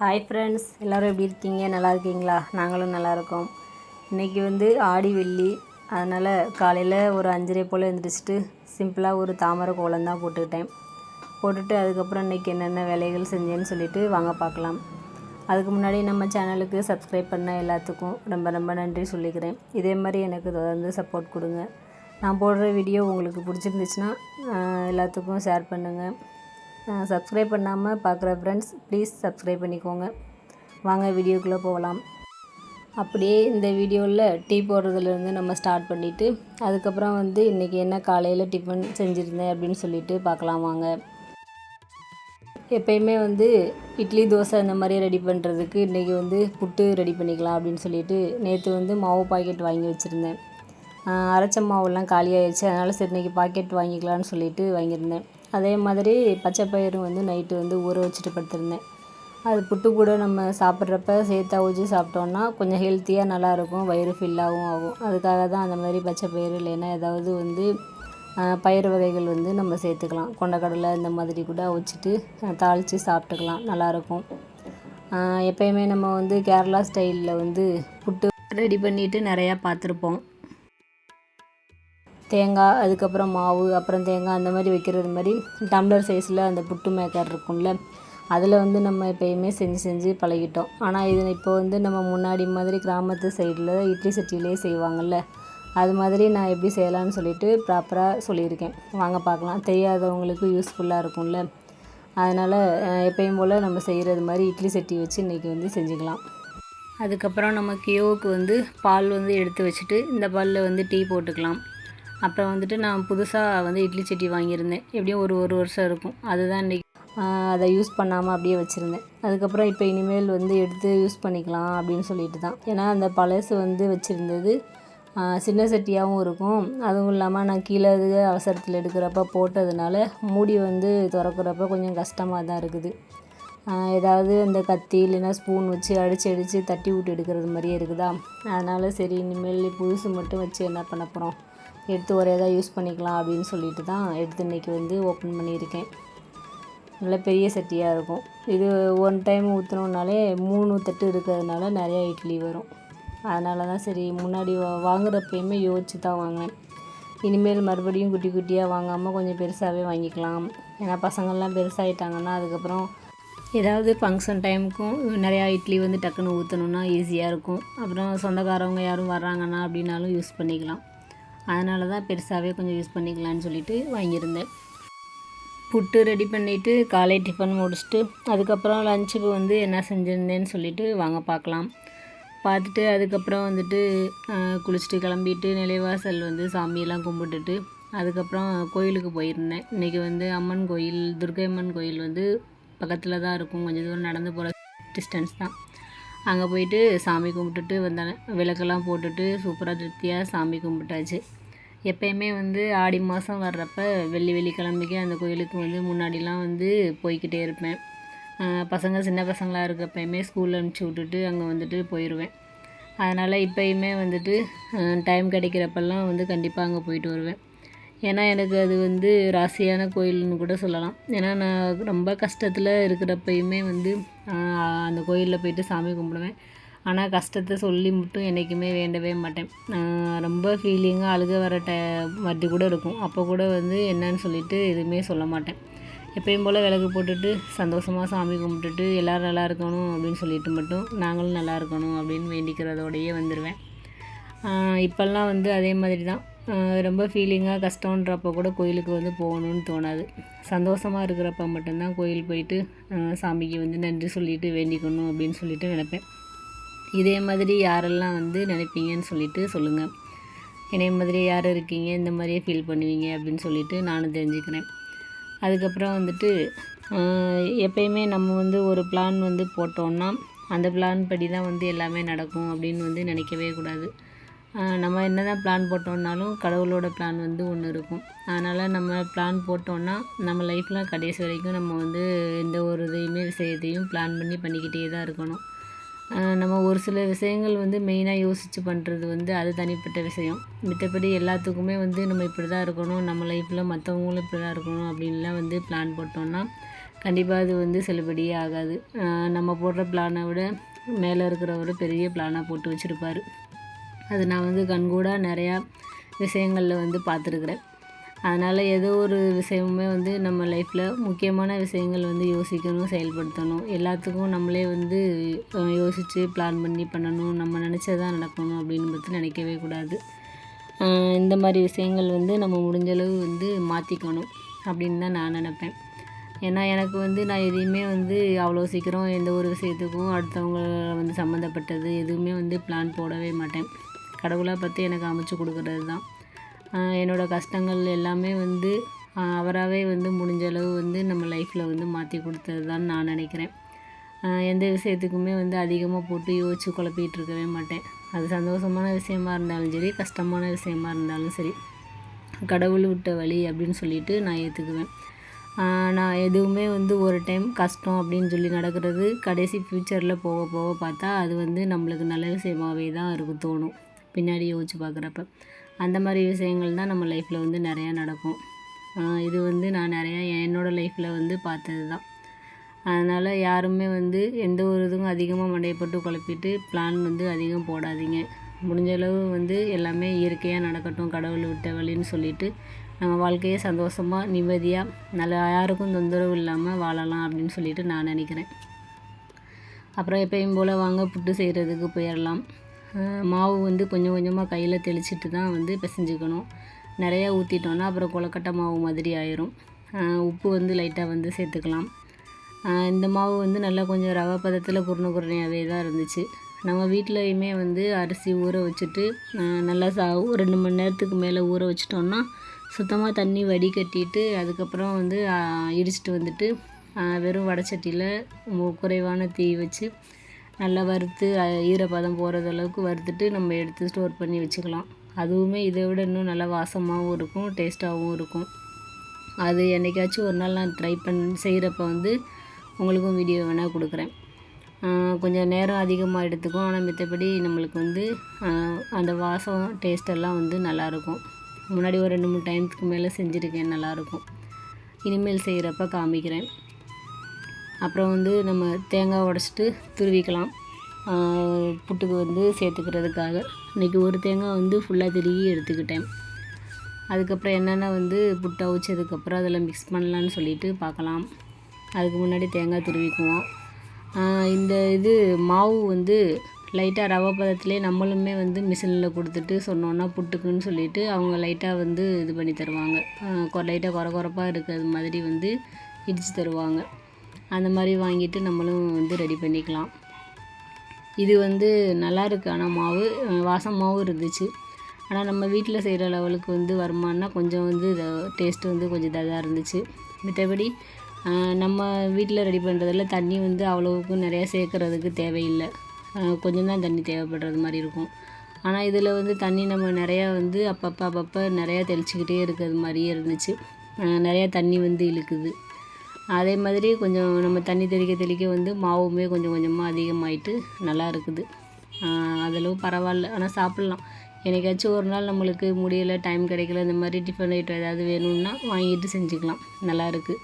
Hi friends எல்லோரும் எப்படி இருக்கீங்க? நல்லா இருக்கீங்களா? நாங்களும் நல்லா இருக்கோம். இன்றைக்கி வந்து ஆடி வெள்ளி. அதனால் காலையில் ஒரு அஞ்சரை போல் எழுந்திரிச்சிட்டு சிம்பிளாக ஒரு தாமரை கோலம் தான் போட்டுக்கிட்டேன். போட்டுட்டு அதுக்கப்புறம் இன்றைக்கி என்னென்ன வேலைகள் செஞ்சேன்னு சொல்லிவிட்டு வாங்க பார்க்கலாம். அதுக்கு முன்னாடி நம்ம சேனலுக்கு சப்ஸ்கிரைப் பண்ண எல்லாத்துக்கும் ரொம்ப ரொம்ப நன்றி சொல்லிக்கிறேன். இதே மாதிரி எனக்கு தொடர்ந்து சப்போர்ட் கொடுங்க. நான் போடுற வீடியோ உங்களுக்கு பிடிச்சிருந்துச்சுன்னா எல்லாத்துக்கும் ஷேர் பண்ணுங்கள் சப்ஸ்கிரைப் பண்ணாமல் பார்க்குற ஃப்ரெண்ட்ஸ் ப்ளீஸ் சப்ஸ்கிரைப் பண்ணிக்கோங்க. வாங்க வீடியோக்குள்ளே போகலாம். அப்படியே இந்த வீடியோவில் டீ போடுறதுலேருந்து நம்ம ஸ்டார்ட் பண்ணிவிட்டு அதுக்கப்புறம் வந்து இன்றைக்கி என்ன காலையில் டிஃபன் செஞ்சுருந்தேன் அப்படின்னு சொல்லிட்டு பார்க்கலாம் வாங்க. எப்பயுமே வந்து இட்லி தோசை இந்த மாதிரி ரெடி பண்ணுறதுக்கு இன்றைக்கி வந்து புட்டு ரெடி பண்ணிக்கலாம் அப்படின்னு சொல்லிட்டு நேற்று வந்து மாவு பாக்கெட் வாங்கி வச்சுருந்தேன். அரைச்ச மாவுலாம் காலியாகிடுச்சு அதனால் சரி இன்றைக்கி பாக்கெட் வாங்கிக்கலான்னு சொல்லிட்டு வாங்கியிருந்தேன். அதே மாதிரி பச்சை பயிறு வந்து நைட்டு வந்து ஊற வச்சுட்டு படுத்திருந்தேன். அது புட்டு கூட நம்ம சாப்பிட்றப்ப சேர்த்தா ஊற்றி சாப்பிட்டோன்னா கொஞ்சம் ஹெல்த்தியாக நல்லாயிருக்கும் வயிறு ஃபில்லாகவும் ஆகும். அதுக்காக தான் அந்த மாதிரி பச்சை பயிறு இல்லைன்னா ஏதாவது வந்து பயிறு வகைகள் வந்து நம்ம சேர்த்துக்கலாம். கொண்டக்கடலை இந்த மாதிரி கூட வச்சுட்டு தாளித்து சாப்பிட்டுக்கலாம். நல்லாயிருக்கும். எப்பயுமே நம்ம வந்து கேரளா ஸ்டைலில் வந்து புட்டு ரெடி பண்ணிவிட்டு நிறையா பார்த்துருப்போம். தேங்காய் அதுக்கப்புறம் மாவு அப்புறம் தேங்காய் அந்த மாதிரி வைக்கிறது மாதிரி டம்ளர் சைஸில் அந்த புட்டு மேக்கர் இருக்கும்ல அதில் வந்து நம்ம எப்பயுமே செஞ்சு செஞ்சு பழகிட்டோம். ஆனால் இது இப்போ வந்து நம்ம முன்னாடி மாதிரி கிராமத்து சைடில் இட்லி சட்டியிலே செய்வாங்கள்ல அது மாதிரி நான் எப்படி செய்யலான்னு சொல்லிட்டு ப்ராப்பராக சொல்லியிருக்கேன். வாங்க பார்க்கலாம். தெரியாதவங்களுக்கு யூஸ்ஃபுல்லாக இருக்கும்ல அதனால் எப்பயும் போல் நம்ம செய்கிறது மாதிரி இட்லி சட்டி வச்சு இன்றைக்கி வந்து செஞ்சுக்கலாம். அதுக்கப்புறம் நம்ம கியோவுக்கு வந்து பால் வந்து எடுத்து வச்சுட்டு இந்த பாலில் வந்து டீ போட்டுக்கலாம். அப்புறம் வந்துட்டு நான் புதுசாக வந்து இட்லி சட்டி வாங்கியிருந்தேன். எப்படியும் ஒரு ஒரு வருஷம் இருக்கும். அதுதான் இன்றைக்கி அதை யூஸ் பண்ணாமல் அப்படியே வச்சுருந்தேன். அதுக்கப்புறம் இப்போ இனிமேல் வந்து எடுத்து யூஸ் பண்ணிக்கலாம் அப்படின்னு சொல்லிட்டு தான். ஏன்னா அந்த பழசு வந்து வச்சுருந்தது சின்ன சட்டியாகவும் இருக்கும். அதுவும் இல்லாமல் நான் கீழே இது அவசரத்தில் எடுக்கிறப்ப போட்டதுனால மூடி வந்து திறக்கிறப்ப கொஞ்சம் கஷ்டமாக தான் இருக்குது. ஏதாவது இந்த கத்தி இல்லைன்னா ஸ்பூன் வச்சு அடித்து அடித்து தட்டி விட்டு எடுக்கிறது மாதிரியே இருக்குதா? அதனால் சரி இனிமேல் புதுசு மட்டும் வச்சு என்ன பண்ண போகிறோம் எடுத்து ஒரே இதாக யூஸ் பண்ணிக்கலாம் அப்படின்னு சொல்லிட்டு தான் எடுத்து இன்றைக்கி வந்து ஓப்பன் பண்ணியிருக்கேன். நல்ல பெரிய சட்டியாக இருக்கும். இது ஒன் டைம் ஊற்றுனோம்னாலே மூணு தட்டு இருக்கிறதுனால நிறையா இட்லி வரும். அதனால தான் சரி முன்னாடி வாங்குறப்பயுமே யோசித்து தான் வாங்கினேன். இனிமேல் மறுபடியும் குட்டி குட்டியாக வாங்காமல் கொஞ்சம் பெருசாகவே வாங்கிக்கலாம். ஏன்னா பசங்கள்லாம் பெருசாகிட்டாங்கன்னா அதுக்கப்புறம் ஏதாவது ஃபங்க்ஷன் டைமுக்கும் நிறையா இட்லி வந்து டக்குன்னு ஊற்றணுன்னா ஈஸியாக இருக்கும். அப்புறம் சொந்தக்காரவங்க யாரும் வர்றாங்கன்னா அப்படின்னாலும் யூஸ் பண்ணிக்கலாம். அதனால தான் பெருசாகவே கொஞ்சம் யூஸ் பண்ணிக்கலான்னு சொல்லிட்டு வாங்கியிருந்தேன். புட்டு ரெடி பண்ணிவிட்டு காலை டிஃபன் முடிச்சுட்டு அதுக்கப்புறம் லஞ்சுக்கு வந்து என்ன செஞ்சுருந்தேன்னு சொல்லிவிட்டு வாங்க பார்க்கலாம். பார்த்துட்டு அதுக்கப்புறம் வந்துட்டு குளிச்சுட்டு கிளம்பிட்டு நிலைவாசல் வந்து சாமியெல்லாம் கும்பிட்டுட்டு அதுக்கப்புறம் கோயிலுக்கு போயிருந்தேன். இன்றைக்கி வந்து அம்மன் கோயில் துர்கை அம்மன் கோயில் வந்து பக்கத்தில் தான் இருக்கும். கொஞ்சம் தூரம் நடந்து போகிற டிஸ்டன்ஸ் தான். அங்கே போயிட்டு சாமி கும்பிட்டுட்டு வந்தேன். விளக்கெல்லாம் போட்டுட்டு சூப்பராக திருப்தியாக சாமி கும்பிட்டாச்சு. எப்போயுமே வந்து ஆடி மாதம் வர்றப்ப வெள்ளி வெள்ளிக்கிழமைக்கு அந்த கோயிலுக்கு வந்து முன்னாடிலாம் வந்து போய்கிட்டே இருப்பேன். பசங்க சின்ன பசங்களாக இருக்கப்பயுமே ஸ்கூலில் அனுப்பிச்சி விட்டுட்டு அங்கே வந்துட்டு போயிடுவேன் அதனால் இப்போயுமே வந்துட்டு டைம் கிடைக்கிறப்பெல்லாம் வந்து கண்டிப்பாக அங்கே போயிட்டு வருவேன். ஏன்னா எனக்கு அது வந்து ராசியான கோயில்னு கூட சொல்லலாம். ஏன்னா நான் ரொம்ப கஷ்டத்தில் இருக்கிறப்பயுமே வந்து அந்த கோயிலில் போயிட்டு சாமி கும்பிடுவேன். ஆனால் கஷ்டத்தை சொல்லி மட்டும் என்றைக்குமே வேண்டவே மாட்டேன். ரொம்ப ஃபீலிங்காக அழுக வர ட வட்டி கூட இருக்கும். அப்போ கூட வந்து என்னன்னு சொல்லிட்டு எதுவுமே சொல்ல மாட்டேன். எப்பயும் போல் விளக்கு போட்டுட்டு சந்தோஷமாக சாமி கும்பிட்டுட்டு எல்லோரும் நல்லா இருக்கணும் அப்படின்னு சொல்லிட்டு மட்டும் நாங்களும் நல்லா இருக்கணும் அப்படின்னு வேண்டிக்கிறதோடையே வந்துடுவேன் இப்போல்லாம் வந்து அதே மாதிரி தான். ரொம்ப ஃபீலிங்காக கஷ்டன்றப்போ கூட கோயிலுக்கு வந்து போகணுன்னு தோணாது. சந்தோஷமாக இருக்கிறப்ப மட்டும்தான் கோயில் போயிட்டு சாமிக்கு வந்து நன்றி சொல்லிவிட்டு வேண்டிக்கணும் அப்படின்னு சொல்லிட்டு நினப்பேன். இதே மாதிரி யாரெல்லாம் வந்து நினைப்பீங்கன்னு சொல்லிட்டு சொல்லுங்கள் இதே மாதிரி யார் இருக்கீங்க? இந்த மாதிரியே ஃபீல் பண்ணுவீங்க அப்படின்னு சொல்லிட்டு நானும் தெரிஞ்சுக்கிறேன். அதுக்கப்புறம் வந்துட்டு எப்பயுமே நம்ம வந்து ஒரு பிளான் வந்து போட்டோன்னா அந்த பிளான் படி தான் வந்து எல்லாமே நடக்கும் அப்படின்னு வந்து நினைக்கவே கூடாது. நம்ம என்ன தான் பிளான் போட்டோம்னாலும் கடவுளோட பிளான் வந்து ஒன்று இருக்கும். அதனால் நம்ம பிளான் போட்டோன்னா நம்ம லைஃப்பில் கடைசி வரைக்கும் நம்ம வந்து எந்த ஒரு இதையுமே விஷயத்தையும் பிளான் பண்ணி பண்ணிக்கிட்டே தான் இருக்கணும். நம்ம ஒரு சில விஷயங்கள் வந்து மெயினாக யோசித்து பண்ணுறது வந்து அது தனிப்பட்ட விஷயம். மத்தபடி எல்லாத்துக்குமே வந்து நம்ம இப்படி தான் இருக்கணும் நம்ம லைஃப்பில் மற்றவங்களும் இப்படி தான் இருக்கணும் அப்படின்லாம் வந்து பிளான் போட்டோம்னா கண்டிப்பாக அது வந்து செல்லுபடியே ஆகாது. நம்ம போடுற பிளானை விட மேலே இருக்கிறவர் பெரிய பிளானாக போட்டு வச்சுருப்பார். அது நான் வந்து கண்கூடாக நிறையா விஷயங்களில் வந்து பார்த்துருக்குறேன். அதனால் ஏதோ ஒரு விஷயமுமே வந்து நம்ம லைஃப்பில் முக்கியமான விஷயங்கள் வந்து யோசிக்கணும் செயல்படுத்தணும். எல்லாத்துக்கும் நம்மளே வந்து யோசித்து பிளான் பண்ணி பண்ணணும். நம்ம நினச்சதான் நடக்கணும் அப்படின்னு பற்றி நினைக்கவே கூடாது. இந்த மாதிரி விஷயங்கள் வந்து நம்ம முடிஞ்சளவு வந்து மாற்றிக்கணும் அப்படின்னு தான் நான் நினப்பேன். ஏன்னா எனக்கு வந்து நான் எதையுமே வந்து அவ்வளோ சீக்கிரம் எந்த ஒரு விஷயத்துக்கும் அடுத்தவங்க வந்து சம்மந்தப்பட்டது எதுவுமே வந்து பிளான் போடவே மாட்டேன். கடவுளாக பார்த்து எனக்கு அமைச்சு கொடுக்குறது தான் என்னோடய என்னோட கஷ்டங்கள் எல்லாமே வந்து அவராகவே வந்து முடிஞ்ச அளவு வந்து நம்ம லைஃப்பில் வந்து மாற்றி கொடுத்தது தான் நான் நினைக்கிறேன். எந்த விஷயத்துக்குமே வந்து அதிகமாக போட்டு யோசித்து குழப்பிகிட்டு இருக்கவே மாட்டேன். அது சந்தோஷமான விஷயமா இருந்தாலும் சரி கஷ்டமான விஷயமா இருந்தாலும் சரி கடவுள் விட்ட வழி அப்படின்னு சொல்லிட்டு நான் ஏற்றுக்குவேன் நான் எதுவுமே வந்து ஒரு டைம் கஷ்டம் அப்படின்னு சொல்லி நடக்கிறது கடைசி ஃப்யூச்சரில் போக போக பார்த்தா அது வந்து நம்மளுக்கு நல்ல விஷயமாகவே தான் இருக்கும் தோணும். பின்னாடி யோசிச்சு பார்க்குறப்ப. அந்த மாதிரி விஷயங்கள் தான் நம்ம லைஃப்பில் வந்து நிறையா நடக்கும். இது வந்து நான் நிறையா என்னோடய லைஃப்பில் வந்து பார்த்தது தான். அதனால் யாருமே வந்து எந்த ஒரு இதுவும் அதிகமாக மண்டையப்பட்டு குழப்பிட்டு பிளான் வந்து அதிகம் போடாதீங்க. முடிஞ்ச அளவு வந்து எல்லாமே இயற்கையாக நடக்கட்டும் கடவுள் விட்ட வழின்னு சொல்லிட்டு நம்ம வாழ்க்கையை சந்தோஷமாக நிம்மதியாக நல்லா யாருக்கும் தொந்தரவு இல்லாமல் வாழலாம் அப்படின்னு சொல்லிட்டு நான் நினைக்கிறேன். அப்புறம் எப்பயும் போல் வாங்க புட்டு செய்கிறதுக்கு போயிடலாம் மாவு வந்து கொஞ்சம் கொஞ்சமாக கையில் தெளிச்சிட்டு தான் வந்து பிசைஞ்சுக்கணும். நிறையா ஊற்றிட்டோன்னா அப்புறம் கொலக்கட்டை மாவு மாதிரி ஆயிரும். உப்பு வந்து லைட்டாக வந்து சேர்த்துக்கலாம். இந்த மாவு வந்து நல்லா கொஞ்சம் ரவை பதத்தில் குருணை குருணையாகவே தான் இருந்துச்சு. நம்ம வீட்லேயுமே வந்து அரிசி ஊற வச்சுட்டு நல்லா சா ரெண்டு மணி நேரத்துக்கு மேலே ஊற வச்சிட்டோம்னா சுத்தமாக தண்ணி வடிகட்டிட்டு அதுக்கப்புறம் வந்து இடிச்சிட்டு வந்துட்டு வெறும் வடச்சட்டியில் குறைவான தீ வச்சு நல்லா வறுத்து ஈரப்பதம் போகிறது அளவுக்கு வறுத்துட்டு நம்ம எடுத்து ஸ்டோர் பண்ணி வச்சுக்கலாம். அதுவுமே இதை விட இன்னும் நல்லா வாசமாகவும் இருக்கும் டேஸ்ட்டாகவும் இருக்கும். அது என்றைக்காச்சும் ஒரு நாள் நான் ட்ரை பண் செய்கிறப்ப வந்து உங்களுக்கும் வீடியோ வேணால் கொடுக்குறேன். கொஞ்சம் நேரம் அதிகமாக எடுத்துக்கும். ஆனால் மத்தபடி நம்மளுக்கு வந்து அந்த வாசம் டேஸ்டெல்லாம் வந்து நல்லாயிருக்கும். முன்னாடி ஒரு ரெண்டு மூணு டைம்க்கு மேலே செஞ்சுருக்கேன் நல்லாயிருக்கும். இனிமேல் செய்கிறப்ப காமிக்கிறேன். அப்புறம் வந்து நம்ம தேங்காய் உடச்சிட்டு துருவிக்கலாம். புட்டுக்கு வந்து சேர்த்துக்கிறதுக்காக. இன்றைக்கி ஒரு தேங்காய் வந்து ஃபுல்லாக திருகி எடுத்துக்கிட்டேன். அதுக்கப்புறம் என்னென்ன வந்து புட்டு அவிச்சதுக்கப்புறம் அதில் மிக்ஸ் பண்ணலான்னு சொல்லிட்டு பார்க்கலாம். அதுக்கு முன்னாடி தேங்காய் துருவிக்குவோம். இந்த இது மாவு வந்து லைட்டாக ரவை பதத்திலே நம்மளுமே வந்து மிஷினில் கொடுத்துட்டு சொன்னோன்னா புட்டுக்குன்னு சொல்லிட்டு அவங்க லைட்டாக வந்து இது பண்ணி தருவாங்க. லைட்டாக குறை குறைப்பாக இருக்கிறது மாதிரி வந்து இடித்து தருவாங்க. அந்த மாதிரி வாங்கிட்டு நம்மளும் வந்து ரெடி பண்ணிக்கலாம். இது வந்து நல்லா இருக்குது ஆனால் மாவு வாசமாகவும் இருந்துச்சு. ஆனால் நம்ம வீட்டில் செய்கிற லெவலுக்கு வந்து வருமானா கொஞ்சம் வந்து டேஸ்ட்டு வந்து கொஞ்சம் இதாக இருந்துச்சு. மற்றபடி நம்ம வீட்டில் ரெடி பண்ணுறதில் தண்ணி வந்து அவ்வளோவுக்கு நிறையா சேர்க்குறதுக்கு தேவையில்லை. கொஞ்சம் தான் தண்ணி தேவைப்படுறது மாதிரி இருக்கும். ஆனால் இதில் வந்து தண்ணி நம்ம நிறையா வந்து அப்பப்போ அப்பப்போ நிறையா தெளிச்சிக்கிட்டே இருக்கிறது மாதிரியே இருந்துச்சு. நிறையா தண்ணி வந்து இழுக்குது. அதே மாதிரி கொஞ்சம் நம்ம தண்ணி தெளிக்க தெளிக்க வந்து மாவுமே கொஞ்சம் கொஞ்சமாக அதிகமாயிட்டு நல்லா இருக்குது. அதெல்லாம் அதளவு பரவாயில்ல. ஆனால் சாப்பிட்லாம். எனக்காச்சும் ஒரு நாள் நம்மளுக்கு முடியலை டைம் கிடைக்கல இந்த மாதிரி டிஃபன் ஐட்டம் ஏதாவது வேணும்னா வாங்கிட்டு செஞ்சுக்கலாம். நல்லா இருக்குது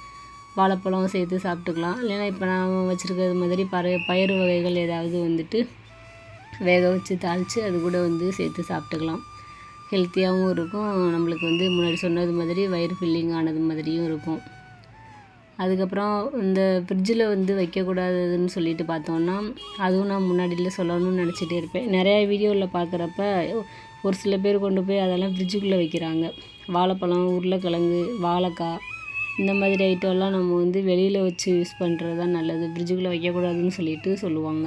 வாழைப்பழம் சேர்த்து சாப்பிட்டுக்கலாம். இல்லைன்னா இப்போ நான் வச்சுருக்கிறது மாதிரி பற பயிறு வகைகள் ஏதாவது வந்துட்டு வேக வச்சு தாளித்து அது கூட வந்து சேர்த்து சாப்பிட்டுக்கலாம். ஹெல்த்தியாகவும் இருக்கும். நம்மளுக்கு வந்து முன்னாடி சொன்னது மாதிரி வயிறு ஃபில்லிங் ஆனது மாதிரியும் இருக்கும். அதுக்கப்புறம் இந்த ஃப்ரிட்ஜில் வந்து வைக்கக்கூடாதுன்னு சொல்லிட்டு பார்த்தோன்னா அதுவும் நான் முன்னாடியில் சொல்லணும்னு நினச்சிட்டே இருப்பேன். நிறையா வீடியோவில் பார்க்குறப்ப ஒரு சில பேர் கொண்டு போய் அதெல்லாம் ஃப்ரிட்ஜுக்குள்ளே வைக்கிறாங்க. வாழைப்பழம் உருளைக்கிழங்கு வாழைக்காய் இந்த மாதிரி ஐட்டம்லாம் நம்ம வந்து வெளியில் வச்சு யூஸ் பண்ணுறது தான் நல்லது. ஃப்ரிட்ஜுக்குள்ளே வைக்கக்கூடாதுன்னு சொல்லிட்டு சொல்லுவாங்க.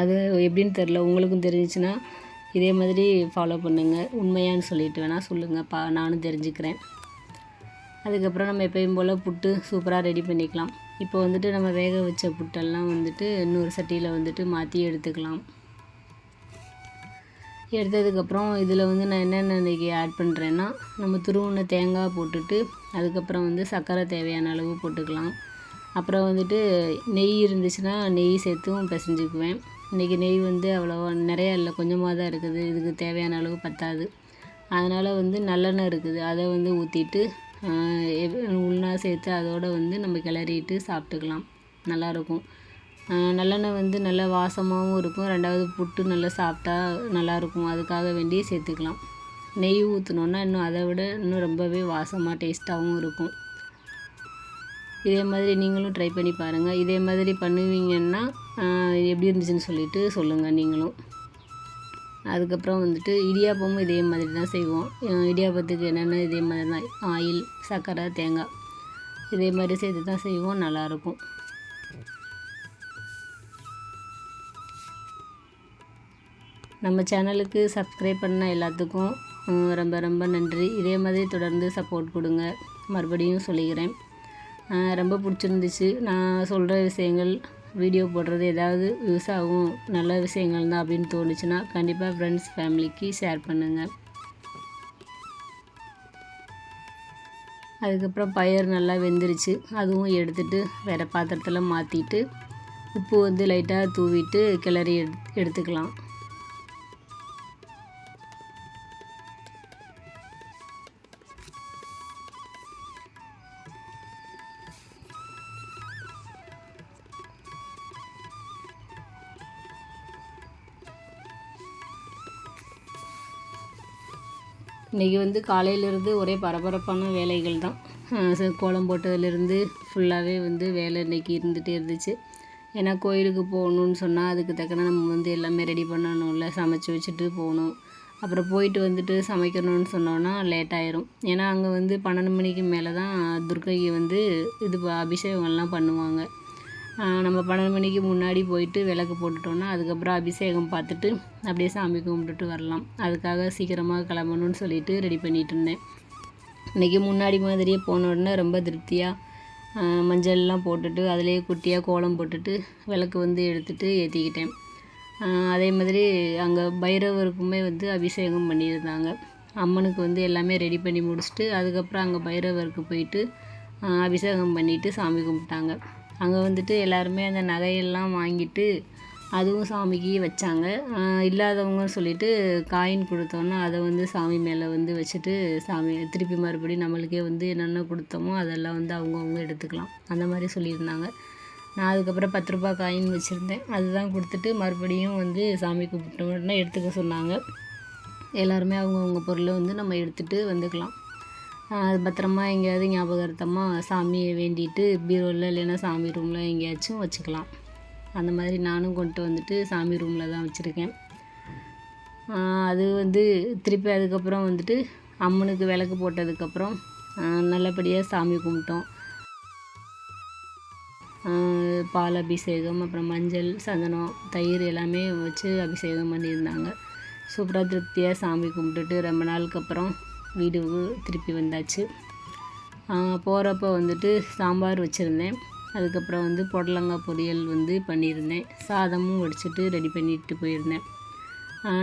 அது எப்படின்னு தெரில உங்களுக்கும் தெரிஞ்சிச்சுன்னா இதே மாதிரி ஃபாலோ பண்ணுங்கள் உண்மையான்னு சொல்லிட்டு வேணால் சொல்லுங்கள் பா நானும் தெரிஞ்சுக்கிறேன். அதுக்கப்புறம் நம்ம எப்பயும் போல் புட்டு சூப்பராக ரெடி பண்ணிக்கலாம். இப்போ வந்துட்டு நம்ம வேக வச்ச புட்டெல்லாம் வந்துட்டு இன்னொரு சட்டியில் வந்துட்டு மாற்றி எடுத்துக்கலாம். எடுத்ததுக்கப்புறம் இதில் வந்து நான் என்னென்ன இன்றைக்கி ஆட் பண்ணுறேன்னா நம்ம துருவின தேங்காய் போட்டுட்டு அதுக்கப்புறம் வந்து சர்க்கரை தேவையான அளவு போட்டுக்கலாம். அப்புறம் வந்துட்டு நெய் இருந்துச்சுன்னா நெய் சேர்த்தும் பிசைஞ்சுக்குவேன். இன்றைக்கி நெய் வந்து அவ்வளோவா நிறையா இல்லை கொஞ்சமாக தான் இருக்குது. இதுக்கு தேவையான அளவு பத்தாது. அதனால் வந்து நல்லெண்ணெய் இருக்குது. அதை வந்து ஊற்றிட்டு உள்னா சேர்த்து அதோடு வந்து நம்ம கிளறிட்டு சாப்பிட்டுக்கலாம். நல்லாயிருக்கும். நல்லெண்ணெய் வந்து நல்லா வாசமாகவும் இருக்கும். ரெண்டாவது புட்டு நல்லா சாப்பிட்டா நல்லாயிருக்கும். அதுக்காக வேண்டி சேர்த்துக்கலாம். நெய் ஊற்றினோன்னா இன்னும் அதை விட இன்னும் ரொம்பவே வாசமாக டேஸ்ட்டாகவும் இருக்கும். இதே மாதிரி நீங்களும் ட்ரை பண்ணி பாருங்கள் இதே மாதிரி பண்ணுவீங்கன்னா எப்படி இருந்துச்சுன்னு சொல்லிவிட்டு சொல்லுங்கள் நீங்களும். அதுக்கப்புறம் வந்துட்டு இடியாப்பமும் இதே மாதிரி தான் செய்வோம். இடியாப்பத்துக்கு என்னென்ன இதே மாதிரி தான் ஆயில் சர்க்கரை தேங்காய் இதே மாதிரி சேர்த்து தான் செய்வோம். நல்லாயிருக்கும். நம்ம சேனலுக்கு சப்ஸ்கிரைப் பண்ண எல்லாத்துக்கும் ரொம்ப ரொம்ப நன்றி. இதே மாதிரி தொடர்ந்து சப்போர்ட் கொடுங்க. மறுபடியும் சொல்லிக்கிறேன். ரொம்ப பிடிச்சிருந்துச்சு. நான் சொல்கிற விஷயங்கள் வீடியோ போடுறது ஏதாவது யூஸ் ஆகும் நல்ல விஷயங்கள் தான் அப்படின்னு தோணுச்சுன்னா கண்டிப்பாக ஃப்ரெண்ட்ஸ் ஃபேமிலிக்கு ஷேர் பண்ணுங்கள் அதுக்கப்புறம் பயிர் நல்லா வெந்துருச்சு. அதுவும் எடுத்துகிட்டு வேறு பாத்திரத்தில் மாற்றிட்டு உப்பு வந்து லைட்டாக தூவிட்டு கிளறி எடு எடுத்துக்கலாம். இன்றைக்கி வந்து காலையிலேருந்து ஒரே பரபரப்பான வேலைகள் தான். கோலம் போட்டதுலேருந்து ஃபுல்லாகவே வந்து வேலை இன்றைக்கி இருந்துகிட்டே இருந்துச்சு. ஏன்னா கோயிலுக்கு போகணுன்னு சொன்னால் அதுக்கு தக்கன நம்ம வந்து எல்லாமே ரெடி பண்ணணும்ல சமைச்சி வச்சுட்டு போகணும். அப்புறம் போயிட்டு வந்துட்டு சமைக்கணும்னு சொன்னோன்னா லேட் ஆயிரும். ஏன்னா அங்கே வந்து பன்னெண்டு மணிக்கு மேலே தான் துர்க்கைக்கு வந்து இது அபிஷேகம்லாம் பண்ணுவாங்க. நம்ம பன்னெண்டு மணிக்கு முன்னாடி போயிட்டு விளக்கு போட்டுட்டோன்னா அதுக்கப்புறம் அபிஷேகம் பார்த்துட்டு அப்படியே சாமி கும்பிட்டுட்டு வரலாம். அதுக்காக சீக்கிரமாக கிளம்பணுன்னு சொல்லிட்டு ரெடி பண்ணிகிட்டு இருந்தேன். இன்றைக்கி முன்னாடி மாதிரியே போன உடனே ரொம்ப திருப்தியாக மஞ்சள்லாம் போட்டுட்டு அதிலேயே குட்டியாக கோலம் போட்டுட்டு விளக்கு வந்து எடுத்துகிட்டு ஏற்றிக்கிட்டேன் அதே மாதிரி அங்கே பைரவருக்குமே வந்து அபிஷேகம் பண்ணியிருந்தாங்க. அம்மனுக்கு வந்து எல்லாமே ரெடி பண்ணி முடிச்சுட்டு அதுக்கப்புறம் அங்கே பைரவருக்கு போயிட்டு அபிஷேகம் பண்ணிவிட்டு சாமி கும்பிட்டாங்க. அங்கே வந்துட்டு எல்லாருமே அந்த நகையெல்லாம் வாங்கிட்டு அதுவும் சாமிக்கு வச்சாங்க. இல்லாதவங்க சொல்லிட்டு காயின் கொடுத்தோன்னா அதை வந்து சாமி மேலே வந்து வச்சுட்டு சாமி திருப்பி மறுபடியும் நம்மளுக்கே வந்து என்னென்ன கொடுத்தோமோ அதெல்லாம் வந்து அவங்கவுங்க எடுத்துக்கலாம். அந்த மாதிரி சொல்லியிருந்தாங்க. நான் அதுக்கப்புறம் பத்து ரூபா காயின் வச்சுருந்தேன். அதுதான் கொடுத்துட்டு மறுபடியும் வந்து சாமி கும்பிட்ட உடனே எடுத்துக்க சொன்னாங்க. எல்லாருமே அவங்கவுங்க பொருளை வந்து நம்ம எடுத்துகிட்டு வந்துக்கலாம். அது பத்திரமா எங்கேயாவது ஞாபகார்த்தமாக சாமியை வேண்டிட்டு பீரோவில் இல்லைன்னா சாமி ரூமில் எங்கேயாச்சும் வச்சுக்கலாம். அந்த மாதிரி நானும் கொண்டு வந்துட்டு சாமி ரூமில் தான் வச்சுருக்கேன். அது வந்து திருப்பி அதுக்கப்புறம் வந்துட்டு அம்மனுக்கு விளக்கு போட்டதுக்கப்புறம் நல்லபடியாக சாமி கும்பிட்டோம். பால் அபிஷேகம் அப்புறம் மஞ்சள் சந்தனம் தயிர் எல்லாமே வச்சு அபிஷேகம் பண்ணியிருந்தாங்க. சூப்பராக திருப்தியாக சாமி கும்பிட்டுட்டு ரொம்ப நாளுக்கு அப்புறம் வீடுக்கு திருப்பி வந்தாச்சு. போகிறப்ப வந்துட்டு சாம்பார் வச்சுருந்தேன். அதுக்கப்புறம் வந்து புடலங்காய் பொரியல் வந்து பண்ணியிருந்தேன். சாதமும் வடிச்சிட்டு ரெடி பண்ணிட்டு போயிருந்தேன்.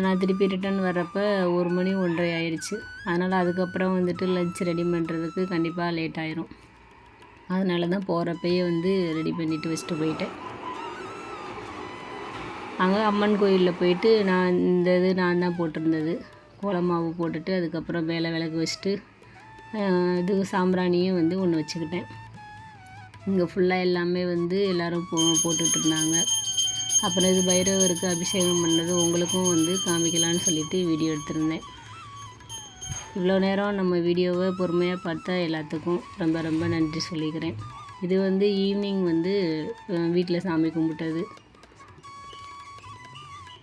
நான் திருப்பி ரிட்டன் வர்றப்போ ஒரு மணி ஒன்றரை ஆயிடுச்சு. அதனால் அதுக்கப்புறம் வந்துட்டு லஞ்ச் ரெடி பண்ணுறதுக்கு கண்டிப்பாக லேட் ஆயிரும். அதனால தான் போகிறப்பயே வந்து ரெடி பண்ணிவிட்டு வச்சுட்டு போயிட்டேன். அங்கே அம்மன் கோயிலில் போயிட்டு நான் இந்த இது நான் தான் போட்டிருந்தது. கோலமாவு போட்டுட்டு அதுக்கப்புறம் வேலை விளக்கு வச்சுட்டு இது சாம்பிராணியும் வந்து ஒன்று வச்சுக்கிட்டேன். இங்கே ஃபுல்லாக எல்லாமே வந்து எல்லோரும் போ போட்டுட்ருந்தாங்க. அப்புறம் இது பைரவருக்கு அபிஷேகம் பண்ணது உங்களுக்கும் வந்து காமிக்கலான்னு சொல்லிவிட்டு வீடியோ எடுத்திருந்தேன். இவ்வளோ நேரம் நம்ம வீடியோவை பொறுமையாக பார்த்தா எல்லாத்துக்கும் ரொம்ப ரொம்ப நன்றி சொல்லிக்கிறேன். இது வந்து ஈவினிங் வந்து வீட்டில் சாமி கும்பிட்டது.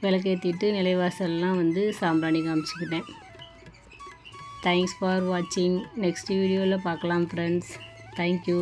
விளக்கேற்றிட்டு நிலைவாசல்லாம் வந்து சாம்பிராணி காமிச்சிக்கிட்டேன். தேங்க்ஸ் ஃபார் வாட்சிங் நெக்ஸ்ட் வீடியோவில் பார்க்கலாம் ஃப்ரெண்ட்ஸ் தேங்க்யூ